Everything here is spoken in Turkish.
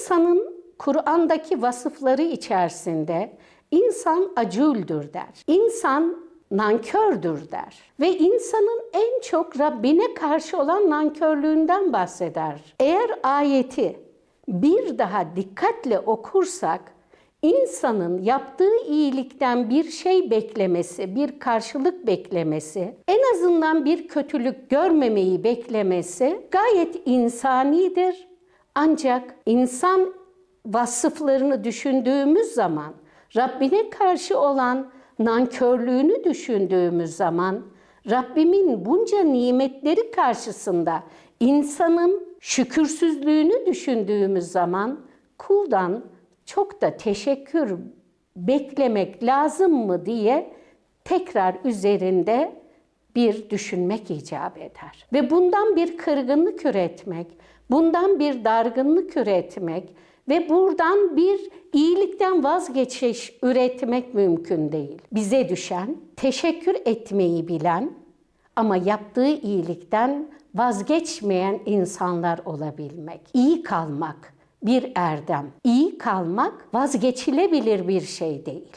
İnsanın Kur'an'daki vasıfları içerisinde insan acüldür der. İnsan nankördür der. Ve insanın en çok Rabbine karşı olan nankörlüğünden bahseder. Eğer ayeti bir daha dikkatle okursak insanın yaptığı iyilikten bir şey beklemesi, bir karşılık beklemesi, en azından bir kötülük görmemeyi beklemesi gayet insanidir. Ancak insan vasıflarını düşündüğümüz zaman, Rabbine karşı olan nankörlüğünü düşündüğümüz zaman, Rabbimin bunca nimetleri karşısında insanın şükürsüzlüğünü düşündüğümüz zaman kuldan çok da teşekkür beklemek lazım mı diye tekrar üzerinde bir düşünmek icap eder. Ve bundan bir kırgınlık üretmek, bundan bir dargınlık üretmek ve buradan bir iyilikten vazgeçiş üretmek mümkün değil. Bize düşen teşekkür etmeyi bilen ama yaptığı iyilikten vazgeçmeyen insanlar olabilmek. İyi kalmak bir erdem. İyi kalmak vazgeçilebilir bir şey değil.